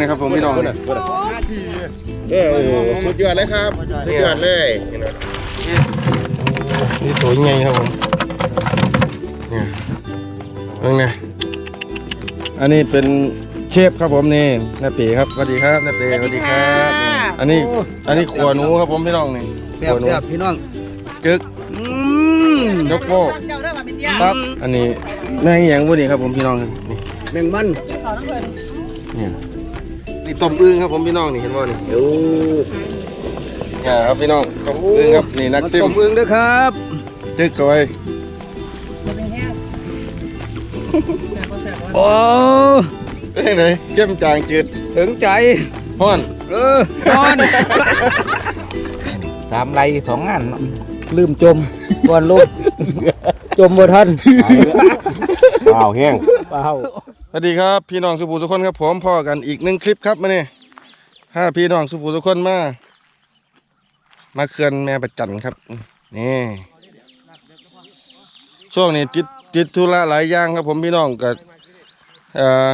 นะครับผมพี่น้องเออโอ้โหสุดยอดเลยครับสุดยอดเลยนี่ตัวใหญ่ครับผมเนี่ยเรื่องไงอันนี้เป็นเชฟครับผมนี่นาเป๋ครับสวัสดีครับนาเป๋สวัสดีครับอันนี้อันนี้ขัวหนูครับผมพี่น้องนี่แซ่บแซ่บพี่น้องจึกอืมยกโป้ครับอันนี้แม่งหยังบุนี่ครับผมพี่น้องนี่แมงมันเนี่ย นี่ต้มอึ่งครับผมพี่น้องนี่เห็นบ่นี่โอ้เนี่ยครับพี่น้องต้มอึ่งครับนี่นักมันซิมต้มอึ่งเด้อครับจึกเข้าไปโอ้เป็นยังไงเข้มจางจืดถึงใจฮ้อนเออนอนสามไรสองงานเนาะลืมจมก่อนลูกจมบ่ทันเปล่าแห้งเปล่า สวัสดีครับพี่น้องสุภูทุกคนครับผมพ่อกันอีกหนึ่งคลิปครับมาเนี่ยถ้าพี่น้องสุภูทุกคนมา มาเขื่อนแม่ประจันครับนี่ช่วงนี้ติดติดธุระหลายอย่างครับผมพี่น้องก็เอ่อ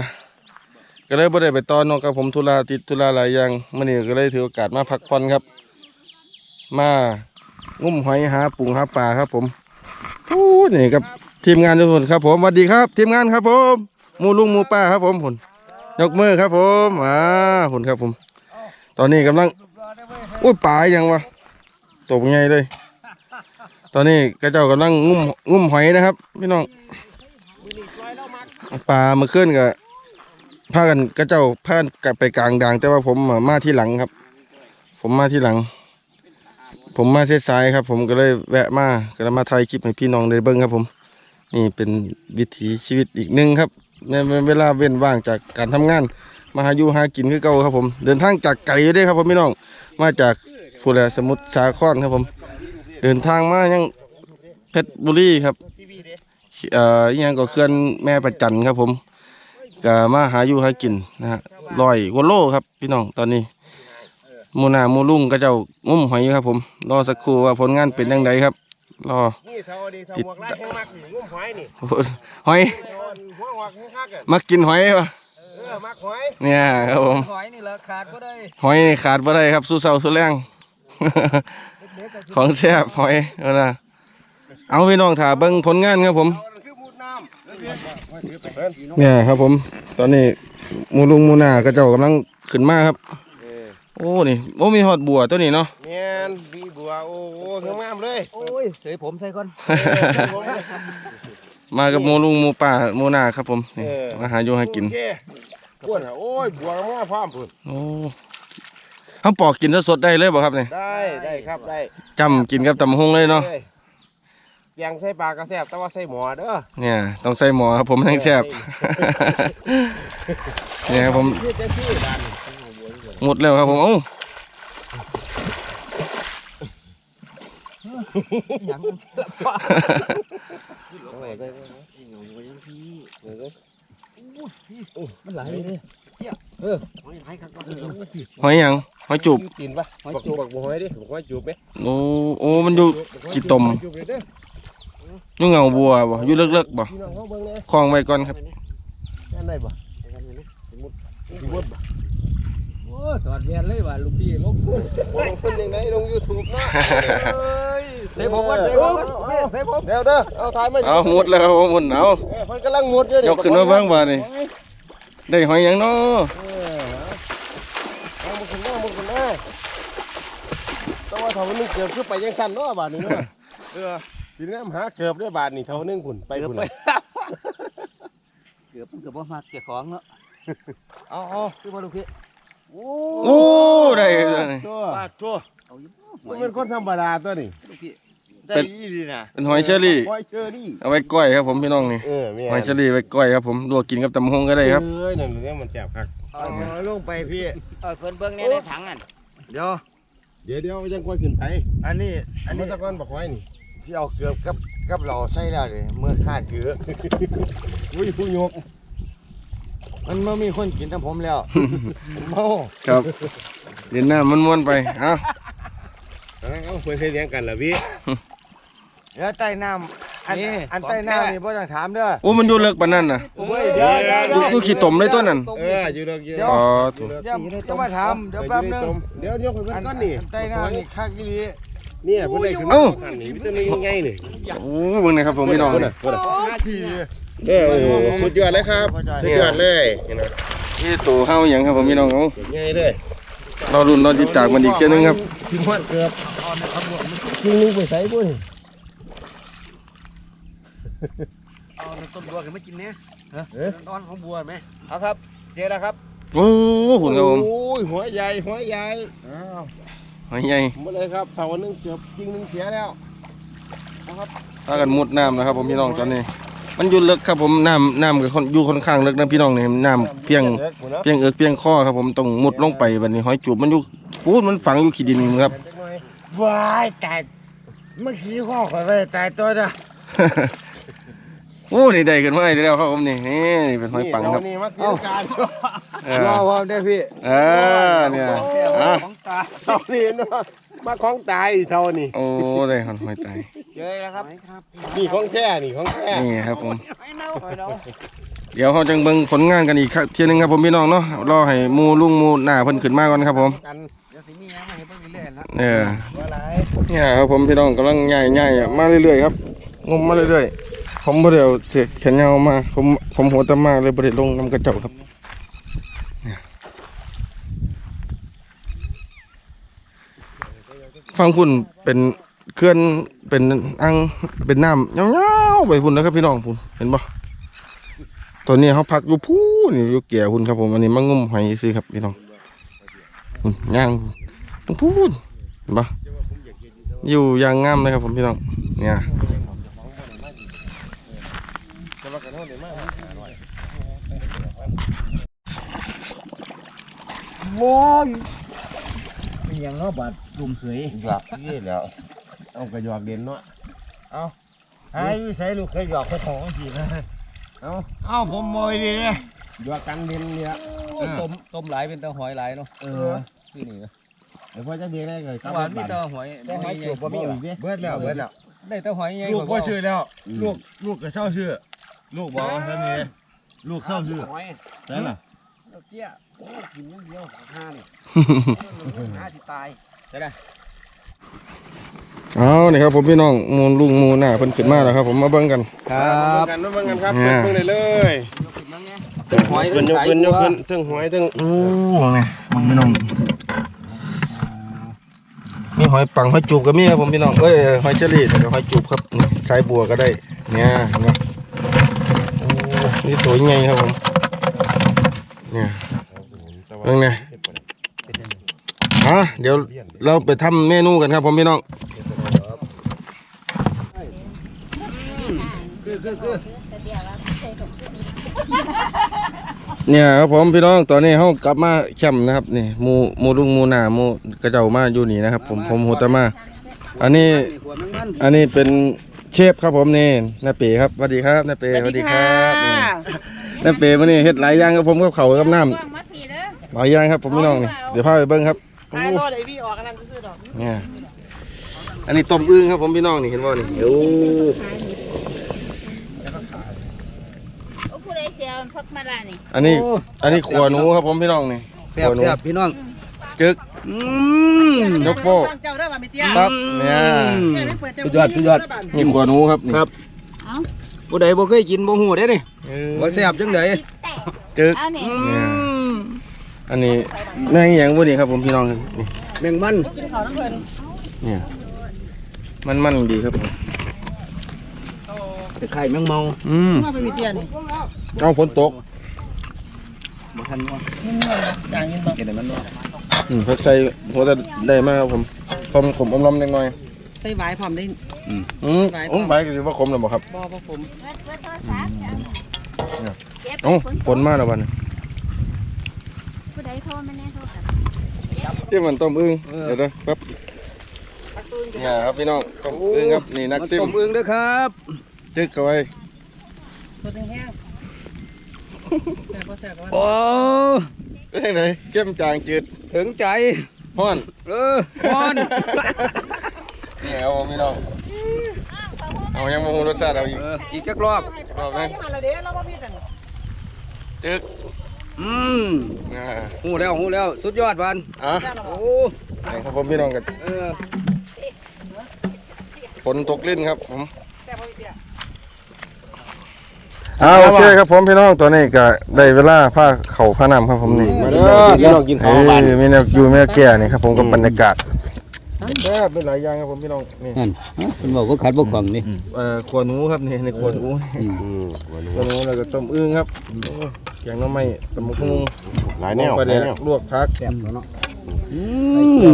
ก็เลยบ่ได้ไปตอนนอกกับผมธุระติดธุระหลายอย่างมื่อนี้ก็เลยถือโอกาสมาพักผ่อนครับ มางุ่มหอยหาปุงหาปลาครับผมอู้นี่ครับทีมงานทุกคนครับผมสวัสดีครับ ทีมงานครับผม มูลุงหมูป้าครับผมผลยกมือครับผมอ่าผลครับผม ตอนนี้กำลังอุ้ยปลายังวะตกไงเลย ตอนนี้กระเจ้ากำลังงุ่มงุ่มหอยนะครับพี่น้องปลามาเมื่อนกับพากันกระเจ้าพากันกลับไปกลางด่างแต่ว่าผมมาที่หลังครับ ผมมาที่หลัง ผมมาเส้นซ้ายครับ ผมก็เลยแวะมาก็เลยมาถ่ายคลิปให้พี่น้องได้เบิ่งครับ ผม นี่เป็นวิถีชีวิตอีกหนึ่งครับ ในเวลาเว้นว่างจากการทำงาน มาหาอยู่หากินคือเก่าครับผม เดินทางจากไก่ด้ครับผมพี่น้อง มาจากฟูแลสมุทรสาครครับผม เดินทางมายังเพชรบุรีครับเอ่อยังก็เคลื่อนแม่ประจันครับผมก็มาหาอยู่หากินนะฮะลอยกว่าโลครับ พี่น้องตอนนี้มูนามูลุ่งก็เจ้างุ้มหอยครับผมรอสักครู่ว่าผลงานเป็นยังไงครับ รอนี่เท่าดีเท่าหมวกลายแห้งมากนี่งุ้มหอยนี่หอยหัวหอกแห้งคักอะมากินหอยปะเออมักหอยเนี่ยครับผมหอยนี่แหละขาดก็ได้หอยนี่ขาดบ่ได้ครับสู้เสาสู้แรงของแซ่บหอยเอานะเอาพี่น้องถ่าเบิ่งผลงานครับผมคือมูดน้เนี่ยครับผม ตอนนี้หมูลุงหมูนาก็เจ้ากำลังขึ้นมาครับ โอ้นี่โอ้มีหอดบัวตัวนี้เนาะำแมนมีบัวโอ้โหงามๆเลยโอ้ยเสยผมใส่ก่อนมากับหมูลุงหมูป่าหมูนาครับผมนี่มาหาอยู่หากินโอเคอ้วนอะโอ้ยบัวงามๆพร้อมพุ่นโอ้เขาปอกกินแล้วสดได้เลยบ่ครับเนี่ยได้ได้ครับได้จำกินกับตำฮงเลยเนาะอ้ยยังใส่ปลากระแซบแต่ว่าใส่หมอเด้อเนี่ยต้องใส่หมอครับผมทั้งแซ่บเนี่ยครับผมพี่จะพี่ดัน หมดแล้วครับผมเอ้าหยังเอาไว้ใส่ไว้มันไหลเลยหอยหยังหอยจูบกินปะบอกบอกบอกหอยดิบอกหอยจูบไหมโอ้โอ้มันอยู่ขี้ตมจูบเลยเด้ออยู่เงาบัวบ่อยู่เลิกๆบ่พี่น้องเขาเบิ่งเลยคลองไว้ก่อนครับนั่นได้บ่สมมุ ติสมมุติบ่โอ้ยถอดแว่นเลยว่ะลูกพี่ลงบ่ลงทุนยังไงลง YouTube เนาะเอ้ยเสยผมก่อนเสยผมก่อนเสยผมเดี๋ยวเด้อเอาถ่ายมาเอาหมดแล้วครับผมหมดเอาเออเพิ่นกำลังหมดอยู่ยกขึ้นมาเบิ่งบ่นี่ได้หอยหยังเนาะเออเอามุขึ้นหน้ามุขึ้นหน้าต้องว่าเท่านึงเกือบคือไปยังสั้นเนาะบาดนี้เนาะเออทีนี้หาเกือบด้วยบาทนี่เท่านึงพุ่นไปพุ่นน่ะเกือบมันเกือบบ่มาเก็บของเนาะเอาเอาคือบ่ลูกพี่ โอ้โอ้ได้แล้วนี่ตัวปาดทั่วเอาอยู่มันเป็นคนธรรมดาตัวนี่ลูกพี่ได้ยี่ดีนะเป็นหอยเชอรี่หอยเชอรี่เอาไว้ก้อยครับผมพี่น้องนี่เออแม่หอยเชอรี่ไว้ก้อยครับผมลวกกินกับตำฮงก็ได้ครับเอ้ยนั่นเนี่ยมันแซ่บคักเอาลงไปพี่เออเพิ่นเบิ่งในในถังอันเดี๋ยวเดี๋ยวเดี๋ยวยังค่อยขึ้นไป อันนี้ อัอันนนี้นี้ตะกอนบอกไว้นี่ที่เอาเกือบกับกับเราใส่แล้วเลยเมื่อคาดเกืออุ้ยผู้ยก มันไม่มีคนกินทั้งผมแล้วเมาครับเดินหน้ามันม้วนๆไปเอาเอาเอาเพื่อนให้เลี้ยงกันละพี่แล้วใต้น้อันนี่อันใต้น้ำนี่บ่ต้องถามเด้อโอ้มันอยู่เลิกปานนั้นน่ะเฮ้ยเดี๋ยวเดี๋ยวดูดูขี้ตมเลยตัวนั้นเอออยู่ดอกอยู่อ๋อถูก เดี๋ยวจะมาถามเดี๋ยวแป๊บนึงเดี๋ยวเดี๋ยวคนเพิ่นก้อนนี่อันใต้น้ำนี่คักอีหลี เนี่ยเพิ่นได้ขึ้นมาขันนี่วิตามินยังไงนี่โอ้เบิ่งหนะครับผมพี่น้องเพิ่นนี่น่ะเพิ่นน่ะเออโอ้โหสุดยอดเลยครับสุดยอดเลยเห็นไหมที่ตัวเฮาหยังครับผมพี่น้องเอายังไงเลยรอรุ่นรอติดตามมันอีกเทื่อนึงครับทิ้งหอดเกือบทิ้งนึงไปใส่บุ้ยเอาต้นบัวกันไม่กินเนี่ยเอ๊ะนอนของบัวไหมเอาครับเจแล้วครับโอ้หุ่นครับผมโอ้ยหัวใหญ่หัวใหญ่อ้าว หอยใหญ่หมดเลยครับเสาหนึงเกือบจริงหนึงเสียแล้วนะครับพากันมุดน้ำนะครับผมพี่น้องตอนนี้ มันอยู่ลึกครับผมน้ำน้ำก็ค่อนอยู่ค่อนข้างลึกนะพี่น้องนี่น้ำเพียงเด็กหมดแล้วเพียงเอิกเพียงข้อครับผมต้องมุดลงไปบัดนี้หอยจูบมันอยู่ปูดมันฝังอยู่ขี้ดินครับเด็กน้อยว้ายตายเมื่อกี้ข้อข่อยไปตายตัวจ้ะ โอ้นี่ได้กันมาอีกแล้วครับผมนี่นี่เป็นหอยปังครับ นี่เรานี่มาเกี่ยวการเอรออพร้อมได้อพี่เออเนี่ยอะของตาเท่านี้เนาะมาของตายเท่านี้โอ้ได้หอยตายเจอแล้วครับนี่ของแท้นี่ของแท้นี่ครับผมเดี๋ยวเขาจังเบิ่งผลงานกันอีกครับเทียหนึงครับผมพี่น้องเนาะรอให้หมูลุงหมูหน้าเพิ่นขึ้นมาก่อนครับผมกันเดี๋ยวสิมีหยังมาให้เบิ่งเรื่อยๆนะเออว่าไรเนี่ยครับผมพี่น้องกำลังใหญ่ใหญ่ๆอะมาเรื่อยๆครับงมมาเรื่อยๆ ผมบ่ได้เอาเสียแขนยาวมา ผมผมหัวตะมาเลยบ่ได้ลงน้ำกระเจ้าครับฟังคุณเป็นเคลื่อนเป็นอังเป็นน้ำยาๆไปพุ่นนะครับพี่น้องพุ่นเห็นบ่ตอนนี้เขาพักอยู่พูนอยู่แก่พุ่นครับผมอันนี้มางงุ่มหอยซื้อครับพี่น้องพุ่นย่างพูนเห็นปะอยู่ย่างงามเลยครับผมพี่น้องเนี่ย โว้ยเป็นหยังเนาะบาดลุมเสยหยอกนี่แล้วเอากระหยอกเด่นเนาะหายวิสัยลูกเคยหยอกเขาท้องสินะเอาเอาผมมอยดีเลยหยอกกันเด่นเนี่ยต้มต้มหลายเป็นตะหอยหลายเนาะเออคือนี่ก็เดี๋ยวพ่อจะเบียร์ได้เลยครับหวานมีตะหอยได้หอยจูบบ่มีหรอเบิดแล้วเบิดแล้วได้ตะหอยใหญ่ลูกว่าบ่ชื่อแล้ว ลูกลูกก็เช่าชื่อลูกบอกว่าซั่นนี่ลูกเช่าชื่อหอยได้ ล่ะเอาเกี้ยโอ้กินอย่างเดียวห้านี่ห้าสิตายเอานี่ครับผมพี่น้องหมูลุงหมูหน้าเพิ่นขึ้นมาแล้วครับ ผมมาเบิ่งกันครับกันมาเบิ่งกันครับเนี่ยเบิ่งได้เลยหอยขึ้นยกขึ้นยกขึ้นถึงหอยถึงโอ้นี่มึงพี่น้องมีหอยปังหอยจูบก็มีครับผมพี่น้องเอ้ยหอยเชอรี่แต่ก็หอยจูบครับนี่สายบัวก็ได้ เนี่ยเห็นปะโอ้นี่ตัวใหญ่ครับผม เนี่ยเบิ่งเนี่ยฮะเดี๋ยวเราไปทำเมนูกันครับผมพี่น้องคือคือคือเนี่ยครับผมพี่น้องตอนนี้เขากลับมาแคมป์นะครับนี่หมูหมูลุงหมูหนาหมูกระเจ้ามาอยู่นี่นะครับ ผมผมโหตมา อันนี้หัวแมงมันอันนี้เป็นเชฟครับผมนี่นาเป๋ครับสวัสดีครับนาเป๋สวัสดีครับ นี่นาเป๋มานี่เฮ็ดหลายอย่างครับผมกับเขาวกับน้ว่างมาทีเด้อำหลายอย่างครับผมพี่น้องนี่เดี๋ยวพาไปเบิ้งครับโอ้ไอ้รถไอ้พี่ออกอันนั้นซื้อดอกเนี่ยอันนี้ต้มอึ่งครับผมพี่น้องนี่เห็นบ่นี่โอ้โอ้ผู้ใดเสียพักมาลานี่อันนี้อันนี้ขัวหนูครับผมพี่น้องนี่แซ่บแซ่บพี่น้องจึกอืมยกโป้ครับเนี่ย สุดยอดสุดยอด นี่ขัวหนูครับนี่ครับ ผู้ใดบ่เคยกินบ่ฮู้เด้นี่เออว่าแซ่บจังได๋จึกเอานี่เนี่ยอันนี้แม่งอหย่างพวกนี้ครับผมพี่น้องนี่แมงมันเนี่ยมันมันดีครับผมคล้ายๆแมงเมาอืมไม่มีเตียนนี่เอาฝนตกบ่ทันว่าเห็นได้มันบ่อืมเพิ่งใส่หัวแต่ได้มากครับผมพอมนขมอมลำเล็กน้อยใส่หวายพร้อมได้ อืมอุ้มใบก็ถือว่าขมหรือเปล่าครับบ่บ่ผมเบิดเบิดโทรศัพท์เก็บโอ้ฝนฝนมากแล้ววันนี้ผู้ใดโทรมาแน่โทรกลับเจ้ามันต้มอึ้งเดี๋ยวนะแป๊บเนี่ยครับพี่น้องต้มอึ้งครับนี่นักซิมต้มอึ่งเด้อครับจึกเข้าไปสดแห้งๆแต่ก็แซ่บก็โอ้เป็นยังไงเข้มจางจืดถึงใจห้อนเออฮ้อนนี่ครับผมพี่น้องอ้าว เขาห่มเอายังบ่ฮู้รสชาติเอาอีกเอออีกจักรอบรอบนึงหันละเด้เราบ่มีแต่จึกอืมอ่าหูแล้วหูแล้วสุดยอดบานอะโอ้นี่ครับผมพี่น้องกันเออฝนตกลิ้นครับผมอ่าโอเคครับผมพี่น้องตัวนี้ก็ได้เวลาผ้าเข่าผ้าน้ำครับผมนี่มาเด้อพี่น้องกินเอข้าวบ้านอมีแนวอยู่แนวแก่นี่ครับผมกับบรรยากาศ แซ่บเป็นหลายอย่างครับผมพี่น้องนี่นั่นมันบอกว่าขัดบ่ของนี่เอ่อขวหนูครับนี่ในขวหนูอืมวันนี้ขวหนูแล้วก็ต้มอึ่งครับโอ้แกงหน้ำไม้ตำบักหุ่งหลายแนวปลาหแดลายกแนวลวกพักอื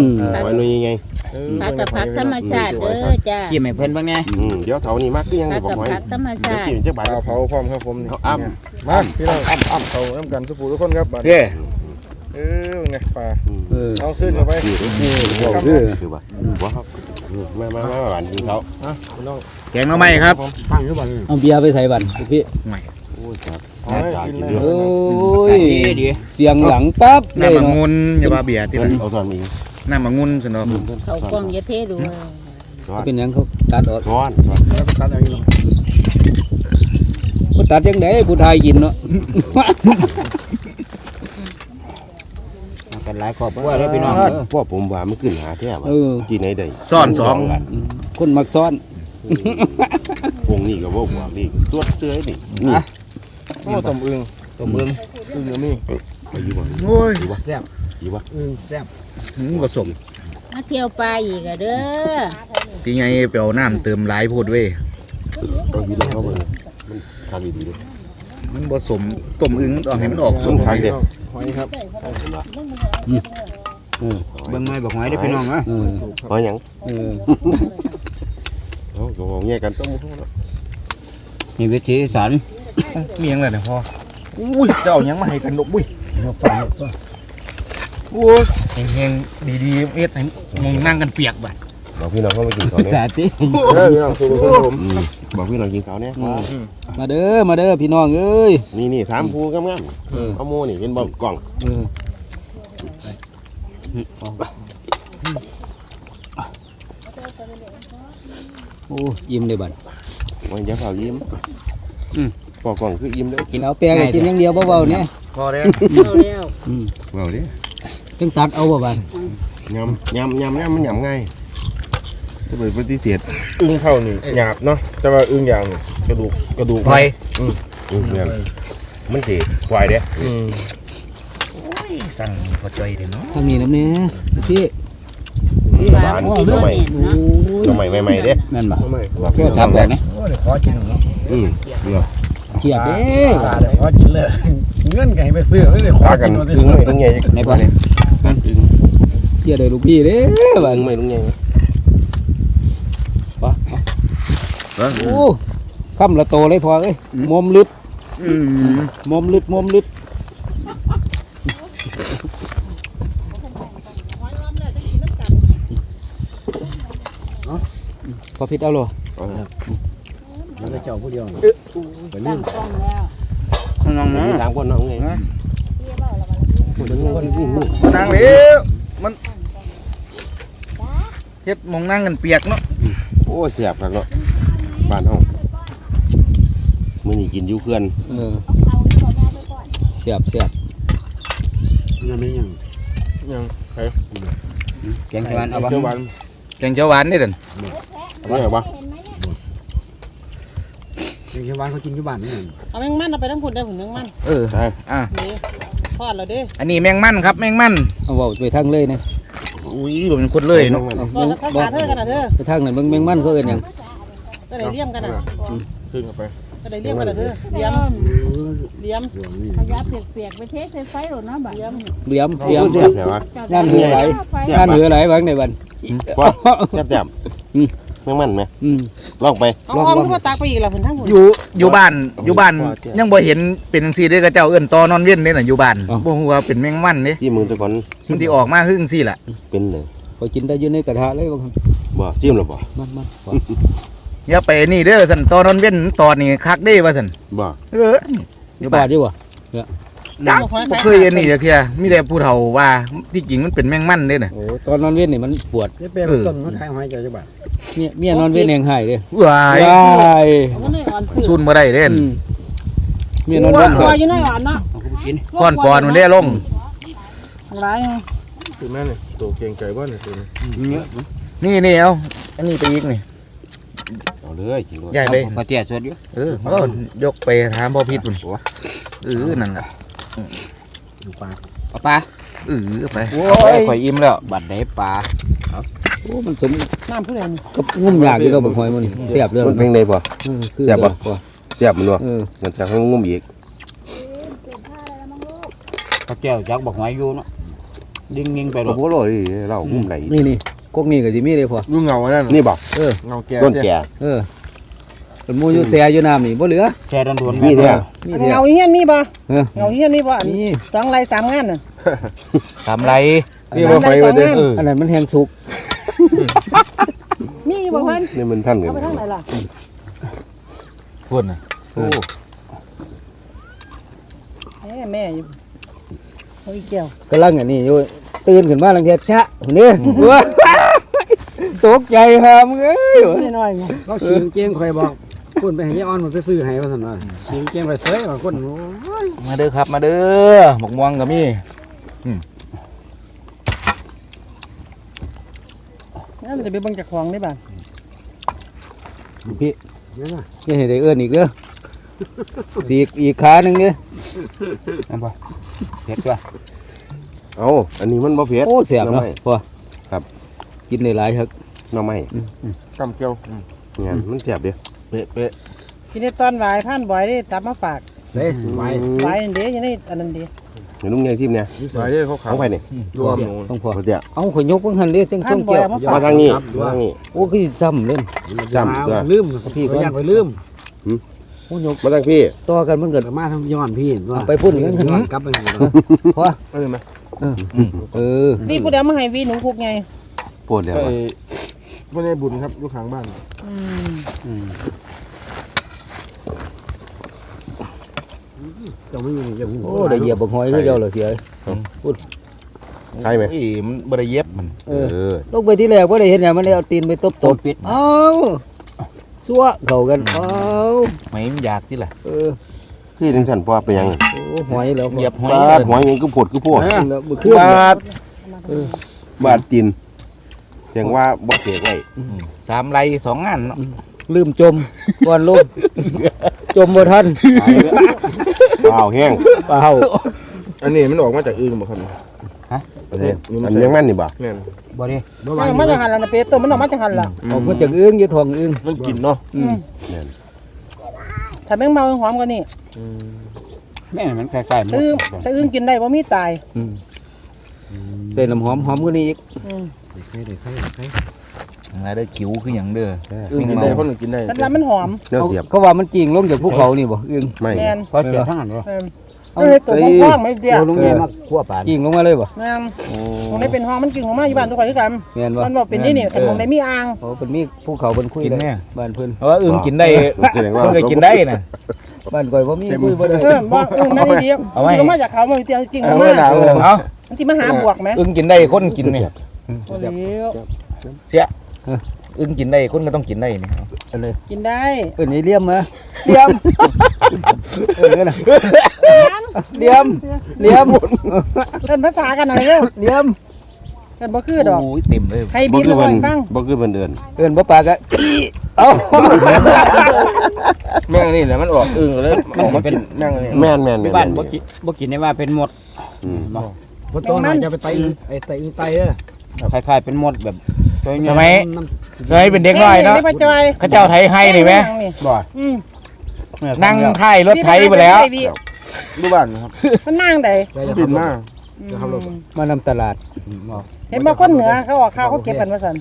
มไว้หน่อยยังไงเออพักกับพักธรรมชาติเด้อจ้ากินให้เพิ่นบ้างแน่อืมเดี๋ยวเถานี่มากก็ยังพัได้กบอกกับไว้พักธรรมเดี๋ยวชาติกินจักบาทปลาเผาพร้อมครับผมนี่เอาอ้ำเนี่ยมาพี่น้องอ้ำอ้ำเขาอ้ำกันทุกผู้ทุกคนครับบัดเด้เออไงปลา เออเอาขึ้นเข้าไปบอกคือคือว่าว่าครับมามามาหวานกินเขาอะพี่น้องแกงหน่อไม้ครับเอาเบียร์ไปใส่บันพี่โอ้ยครับเอาให้กินเลยโอ้ยดีเสียงหลังปั๊บเลยน้ำมะเนาะงุนอย่าว่าเบียร์ติเดี๋ยวละเอาส่วนนี้น้ำมะงุนสนอกเขากล้องอย่าเทดูช้อนเป็นหยังเขาตัดออกช้อนช้อนแล้วก็ตัดเอาอีกเขาตัดจังไดผู้ไทยกินเนาะกัน หลายครอบครัวเด้อพี่น้องเด้อพ่อผมว่ามันขึ้นหาแท้ว่ะเออ กินไหนได้ซ่อนสอง กันคนมักซ้อนวงนี้ก็ว่าหัวนี่ตัวเตื้อยนี่โอ้ต้มอึ่งตัวเบิ่งอึ่งก็มีไปอยู่บ่โอ้ยแซ่บอยู่บ่หืมผสมมาเที่ยวปลาอีกอะเด้อที่ไงไปเอาน้ำเติมหลายโพดเว้ยเอาอยู่แล้วเขาเบิ่งมันทำดีๆเด้มันผสมต้มอึ่งมันออกให้มันออกสมทางเด็ดหอยครับ เบิ่งไม้บอกหอยเด้อพี่น้องนะเออหอยหยังเออเอาก็บอกแยกกันต้องมุ้งแล้วนี่วิธีสันมีหยังล่ะเนี่ยพ่ออุ้ยเจ้าหยังมาให้กันดอกบุ้ยโอ้ยแห้งๆดีๆเอ็ดให้มองนั่งกันเปียกบัดบอกพี่น้องเขามากินข้าวเนี่ยสาธิเออพี่น้องคือผมอืมบอกพี่น้องกินข้าวเนี่ยมาเด้อมาเด้อพี่น้องเอ้ยนี่นี่ถามครูกำงันเออเอาโมนี่เป็นบ่กล่องเออ โอ้ยิ้มเลยบัดวันจะเผายิ้มปอกกล่องคือยิ้มเด้อกินเอาแปลงให้กินอย่างเดียวเบาๆเนี่ยพอแล้วเอาแล้วอืมเบาดิต้องตัดเอาบ่บัดยำยำยำเนี่ยมันยำง่ายจะไปปฏิเสธอึ่งเข้านี่หยาบเนาะแต่ว่าอึ่งยางนี่กระดูกกระดูกพลอยอืมเนี่ยมันสิควายเด้อืม สั่งพอใจเด้เนาะทางนี้น้ำเนี่ยพี่หวานน้ำใหม่โอ้ยน้ำใหม่ใหม่ๆเด้นั่นบ่ทำไมบอกพี่ก็น้องทำแบบนี้อืมเนาะเขียดเด้ขอกินเลยเงื่อนไขไปซื้อไม่ได้ขอพากันอึ้งไม่ลุงใหญ่ในบ่เนี่ยนั่นอึ้งเขียดเลยลูกพี่เด้บัดอึ้งไม่ลุงใหญ่ปะโอ้คำละโตเลยพอเอ้ยมอมลึดอืมมอมลึดมอมลึด พอพิษเอาหรอตั้งกล้องแล้วน้องๆมีนะสามคนน้องไงนางเร็วมันเฮ็ดหมองนั่งกันเปียกเนาะโอ้เสียบครับเนาะบ้านเฮามื้อนี้กินอยู่เพื่อนเออเสียบเสียบยังใครแกงเขียวหวานเอาบ่เขียวหวานแกงเขียวหวานนี่เด่นเอาไว้เหรอวะเอาแมงมันเอาไปทั้งผุนได้ผุนแมงมันเออ ใช่อะ นี่ทอดแล้วเด้อันนี้แมงมันครับ แมงมันเอาเว้าไปทางเลยนะอุ้ยบ่เป็นคนเลยเนาะเอาบอกแล้วภาษาเธอกันนะเธอไปทางนั้นเบิ่งแมงมันเขาเอิ้นหยังก็ได้เลี่ยมกันนะขึ้นเข้าไปก็ได้เลี่ยมกันนะเธอเลี่ยมเลี่ยมขยะเปียกๆไปเทใส่ไฟหรอเนาะบัดเลี่ยมเหลี่ยมเหลี่ยมเสียบแต่ว่างานเหลือไหลไฟงานเหลือไหลบางในบันว่าแซ่บแซ่บอืมแม่งมันไหมอืมลองไปเอาอ้อมก็มาตักไปอีกละผุนทั้งผุนอยู่อยู่บ้านอยู่บ้านยังบ่เห็นเป็นจังซี่เด้อก็เจ้าเอิ้นตอนอนเว้นเด้น่ะอยู่บ้านบ่ฮู้ว่าเป็นแมงมันเด้จิ้มมือตะก่อนสิ่งที่ออกมาคือจังซี่ล่ะเป็นเลยพอกินได้อยู่ในกระทะเลยบางบ่จิ้มหรือบ่มันมันอย่าไปนี่เด้อซั่นตอนนอนเว้นตอนนี้คักเด้ว่าซั่นบ่เอออยู่ปาบ้านดดีวะ จักบ่เคยเห็นนี่จักเที่ยมีแต่ผู้เฒ่าว่าที่จริงมันเป็นแมงมันเด้น่ะ โอ้ตอนนอนเว้นนี่มันปวดจะเป็นต้นมะขายหอยเจ้าจังบัดเมียเมียนอนเว้นเองหายเด้ว้ายว้ายซุนบ่ได้เด้น อืมเมียนอนเว้นตัวอยู่ในอ่อนเนาะก้อนปอนมันได้ลงหลายคือแม่นี่ตัวเก่งใจบ่นี่ตัวนี้นี่นี่เอาอันนี้ไปอีกนี่ เอาเลยกินเลยใหญ่ไปพอเตี้ยสวดอยู่เออเอายกไปถามพ่อพิษพุ่นเออนั่นล่ะ ปลาปลาเออไปโอ้เอาไปยข่อยอิ่มแล้ว บัดได้ปลาโอ้มันสมน้ำผู้ใดนี่กับงุ่มยากอยู่กับบักหอยมันนี่เสียบเลยมันเป็นไงบ่เออคือเสียบบ่บ่เสียบมันบ่เออมันจะให้งุ่มอีกเขาแก้วจักบักหอยอยู่เนาะดิ่งนิ่งไปหรโอ้อกโหเลยเรางุ่มไหนนี่นี่กกนี่ก็สิมีเลยพอยุ่งเหงาอันนั่นนี่บ่เงาแก่ต้นแก่เออ เป็นหมูอยู่แซ่อยู่น้ำนี่บ่เหลือ แช่โดนๆมีเด้อมีเดียเงาวเฮียนมีบ่เออ เงาเฮียนมีบ่อันนี่สองไรสามงานน่ะทำไรนี่บ่ไปว่าเด้อเอออันนั้นมันแห้งสุกมีบ่เพิ่นนี่มันท่านกันเอาไปทางไหนล่ะพุ่นน่ะแม่แม่อยู่โอ้ยแก้วกำลังอันนี้อยู่ตื่นขึ้นมาลังเทียชะนี่ว้าตกใจหามเอ้ย น้อยๆไงเขาชิงเก้งคอยบอก คุณไปให้ยายอ่อนมันไปซื้อให้ว่าซั่นว่าชิงเก้งไปเสยว่าคนโอ้ยมาเด้อครับ มาเด้อหมกม่วงก็มีนั่นจะไปเบิ่งจากของได้บ่พี่นี่ให้ได้เอื้อนอีกเด้อสีกอีกขาหนึงเด้อเผ็ดว่ะเอาอันนี้มันบ่เผ็ดโอ้เสียบหน่อเนาะไม้พอครับ กินได้หลายครับ หน่อไม้กำเกียวงานมันเสียบเด้อ เป๊ะเป๊ะกินได้ตอนบ่ายผ่านบ่อยได้ตับมาฝากเด้ไว้บ่ายอันเด้อยู่ในอันนั้นเด้เดี๋ยวนุ่งยังทิมเนี่ยสายเด้อเขาขขาอวงไปนี่รวมหนูต้องพอเขาจะเอาข่อยยกเบิ่งหั่นเด้จังผ่าส่นงบ่อยแก้วเอามามาฝากทางนี้มาทางนี้โอ้คือซ้ำเล่นจำตัว ลืมพี่พี่ก่อนก็ยังไปลืม โอ้ยกมาทางพี่ต่อกันมันเกิดมาทำย้อนพี่ว่าไปพุ่นกันย้อนกลับไปให้พอเออไหมเออนี่ผู้เดียวมาให้วีหนูคุกไงปวดแล้วก็วะไอ้ บ่ได้บุญครับอยู่ข้างบ้านอืมเจ้าไม่อยู่นี่เจ้าหูโอ้ได้เหยียบบักหอยคือเจ้าเหรอเสียใช่ไหมอีมันบ่ได้เย็บมันเออเออลงไปที่แรกว่าได้เห็นหยังมันได้เอาตีนไปตบตต้บนปิดเอ้าซัวเข้ากันเอ้าไม่มันอยากที่ล่ะเออพี่ถึงท่านพ่อไปยังโอ้หอยแล้วเหยียบหอยบาดหอยยังก็ปวดก็ปวดแล้วมือขึ้นบาดบาดจิน เสียงว่าบ่เสียไว้สามไรสองงานเนาะลืมจมก่อนลงจมบ่ทันเปล่าแห้งเปล่าอันนี้มันออกมาจากอื่นบ่ครับอันนี้อันยังแม่นนี่บ่แม่นบ่ได้บ่มัว่านมาจากหันแล้วนะเปตัวมันออกมาจากหันล่ะออกมาจากอึ้งอยู่ท้องอึ้งมันกินเนาะอืมถ้าแมงเมาหอมกว่านี้แม่มันคล้ายๆหมดอึ้งถ้าอึ้งกินได้บ่มีตายอืมใส่น้ำหอมหอมกว่านี้อีก อืมอะไรเด้อคิวคือหยังเด้อ อึ้งกินได้คนอื่นกินได้แต่ว่ามันหอมแนวเสียบเขาว่ามันจริงลงจากภูเขานี่บ่อึ้งไม่แม่นพอเสียบทั้งนั้นบ่เออเอาให้ตัวพ่องๆไม่เดียวลงใหญ่มาคั่วปลาจริงลงมาเลยบ่แม่นตรงนี้เป็นห้องมันกินของมาอยู่บ้านทุกคนคือกันแม่นบ่มันบอกเป็นนี่นี่แต่ของในมีอ่างโอ้เป็นมีภูเขาเป็นคุยกินเลยแม่บ้านเพิ่นเพราะว่าอึ้งกินได้เพิ่นก็กินได้น่ะบ้านก่อยบ่มีคุยบ่ได้เออบอกอึ้งนั่นนี่เดียวเอาไว้มันมาจากเขามันเตียงจริงของมาหนาวเอามันสิมาหาบวกไหมอึ้งกินได้คนกินเนี่ย โอ้โหอึ้งกินได้คนก็ต้องกินได้นี่กินได้เอิ้นนี่เลี่ยมมาเลี่ยมเอิ้นกันน่ะเลี่ยมเลี่ยมเป็นภาษากันอะไรเด้อเลี่ยมกันบ่คือดอกโอ้ยเต็มเลยให้บ่บินคือมาเพิ่นให้ฟังบ่คือเพิ่นเดินเอิ้นบ่ปากอะอีเอ้าแม่งนี่แหละมันออกอึ้งเลยออกมาเป็นแม่งนี่แม่นแม่นที่แม่นบ้านบ่กินบ่กินได้ว่าเป็นหมดอืมพอโตหน่อยจะไปไตไอ้ไตอึ้งไตเด้อ คล้ายๆเป็นหมดแบบตัวใหญ่สมัยสมัยเป็นเด็กน้อยเนาะนี่พ่อจอยเขาเจ้าไทยให้นี่ไหมบ่อืมนั่งท้ายรถไทยไปแล้วดูบ้านนะครับมันนั่งได้บินมากมานำตลาดเห็นบ่คนเหนือเขาออกข้าวเขาเก็บกันว่าซั่น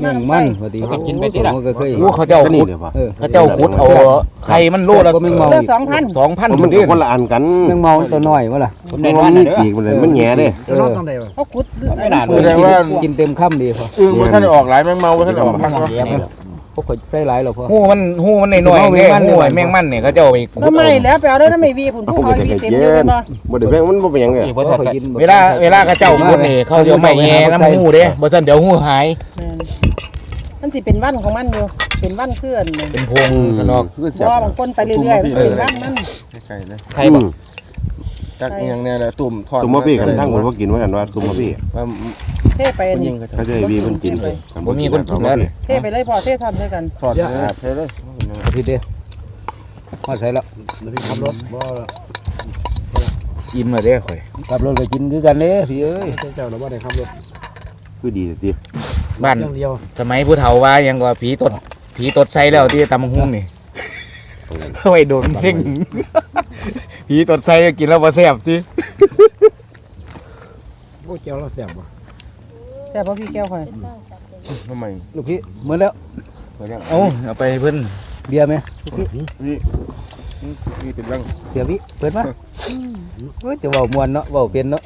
แม่งมันว่าติผมก็เคยโอ้เขาเจ้าก็นี่ขุดเดี๋ยวว่าเออเขาเจ้าขุดเอาไข่มันโลละก็แม่งเมาเลือสองพันสองพันมันคนก็เดียวคนละอันกันแม่งเมาตัวน้อยว่าล่ะผมมัได้นนอนมีน่ะเด้อปีกมันเลยมันแหง่เด้จะนอนตรงใดวะเขาขุดไม่นานแสดงว่ากินเต็มค่ำดีพออึ้งบ่ทันได้ออกหลายแม่งเมาบ่ทันได้ออกมากเดี๋ยวโค บ่ค่อยใส่หลายหรอกพ่อ หูมันหูมันน้อยๆสิเนี่ยเมาแมงมันหูไอ้ดีกว่าแมงมันเนี่ยเขาจะเอาไปขุดน้ำไม่เอาแล้วไปเอาได้น้ำไม่วีผุนผู้เขาวีเต็มอยู่กันบ่บ่ได้แพงมันบ่เป็นหยังเลยบ่ค่อยกินบ่เวลาเวลาเขาเจ้าขุดนี่เขาจะเอาไม่แง่น้ำหูเด้บ่ซั่นเดี๋ยวหูหายแม่นมันสิเป็นวันของมันอยู่ เป็นวันเพื่อนเลยเป็นพงสนอกคือเพจับราะว่าบางคนไปเรื่อยๆมันเป็นวันมัน ไข่เลยใครบอก จักอหยังแน่แหละตุ่มทอดตุ่มมะพี่กันทั้งคนบ่กินว่ากันว่าตุ่มมะพี่ว่าเทไปมันนี่ยิงกระเขาจะให้วีเพิ่นกินเลยบ่มีคนกินแล้วนี่เทไปเลยพอเททอนด้วยกันทอดเลยครับเทเลยพี่เด้อฮอดใส่แล้วขับรถบ่อิ่มแล้วเด้ข่อยขับรถไปกินคือกันเด้พี่เอ้ยเจ้าเราบ่ได้ขับรถคือดีสิบ้านอย่างเดียวสมัยผู้เฒ่าว่ายังว่าผีตดผีตดใส่แล้วที่ตำบักหุ่งนี่ ไว้โดนซิ่งผีตดใส่กินแล้วบ่แซ่บติโอ้เจ้าเราแซ่บบ่แต่พอพี่แก้วคอยทำไมลูกพี่หมดแล้วไปแล้วเอาเอาไปให้เพิ่นเบียร์ไหมลูกพี่นี่เป็นเรื่องเสียวิเปิดมาโอ้ยจะเว้ามวนเนาะเว้าเป็นเนาะ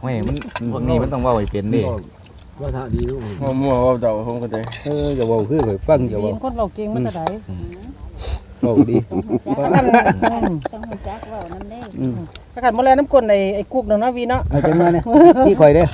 เฮ้ยมันพวกนี้มันต้องเว้าให้เป็นเดิว่าถ้าดีรู้มั่วมั่วว่าเจ้าผมก็ใจเออจะเว้าคือข่อยฟังจะดีเว้าคนเราเก่งมันจะได้ เว้าดีต้องหูจักต้องหูจักเว้าน้ำได้อืมถ้าขันมาแล้วน้ำกลนไอ้ไอ้กุกเนาะวีเนาะ เอาจังมาเนี่ยพี่ข่อยเด้อ